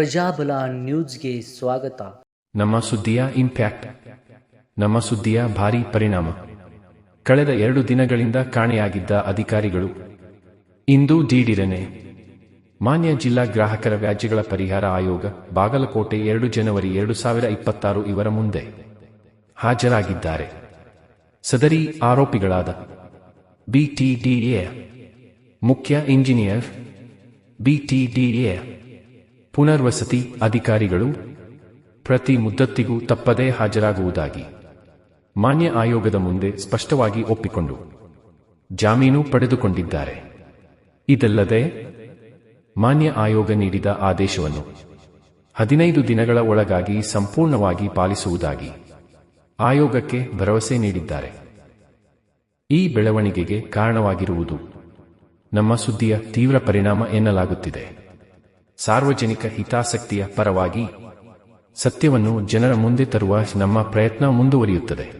ಪ್ರಜಾಬಲ ನ್ಯೂಸ್ಗೆ ಸ್ವಾಗತ. ನಮ್ಮ ಸುದ್ದಿಯ ಇಂಪ್ಯಾಕ್ಟ್. ನಮ್ಮ ಸುದ್ದಿಯ ಭಾರಿ ಪರಿಣಾಮ. ಕಳೆದ ಎರಡು ದಿನಗಳಿಂದ ಕಾಣೆಯಾಗಿದ್ದ ಅಧಿಕಾರಿಗಳು. ಇಂದು ಡಿಡಿರನೆ ಮಾನ್ಯ ಜಿಲ್ಲಾ ಗ್ರಾಹಕರ ವ್ಯಾಜ್ಯಗಳ ಪರಿಹಾರ ಆಯೋಗ, ಬಾಗಲಕೋಟೆ ಎರಡು ಜನವರಿ ಎರಡು ಸಾವಿರ ಇಪ್ಪತ್ತಾರು ಇವರ ಮುಂದೆ ಹಾಜರಾಗಿದ್ದಾರೆ. ಸದರಿ ಆರೋಪಿಗಳಾದ ಬಿಟಿಡಿಎ ಮುಖ್ಯ ಇಂಜಿನಿಯರ್ ಬಿಟಿಡಿಎ ಪುನರ್ವಸತಿ ಅಧಿಕಾರಿಗಳು ಪ್ರತಿ ಮುದ್ದತ್ತಿಗೂ ತಪ್ಪದೇ ಹಾಜರಾಗುವುದಾಗಿ ಮಾನ್ಯ ಆಯೋಗದ ಮುಂದೆ ಸ್ಪಷ್ಟವಾಗಿ ಒಪ್ಪಿಕೊಂಡು ಜಾಮೀನು ಪಡೆದುಕೊಂಡಿದ್ದಾರೆ. ಇದಲ್ಲದೆ ಮಾನ್ಯ ಆಯೋಗ ನೀಡಿದ ಆದೇಶವನ್ನು ಹದಿನೈದು ದಿನಗಳ ಒಳಗಾಗಿ ಸಂಪೂರ್ಣವಾಗಿ ಪಾಲಿಸುವುದಾಗಿ ಆಯೋಗಕ್ಕೆ ಭರವಸೆ ನೀಡಿದ್ದಾರೆ. ಈ ಬೆಳವಣಿಗೆಗೆ ಕಾರಣವಾಗಿರುವುದು ನಮ್ಮ ಸುದ್ದಿಯ ತೀವ್ರ ಪರಿಣಾಮ ಎನ್ನಲಾಗುತ್ತಿದೆ. ಸಾರ್ವಜನಿಕ ಹಿತಾಸಕ್ತಿಯ ಪರವಾಗಿ ಸತ್ಯವನ್ನು ಜನರ ಮುಂದೆ ತರುವ ನಮ್ಮ ಪ್ರಯತ್ನ ಮುಂದುವರಿಯುತ್ತದೆ.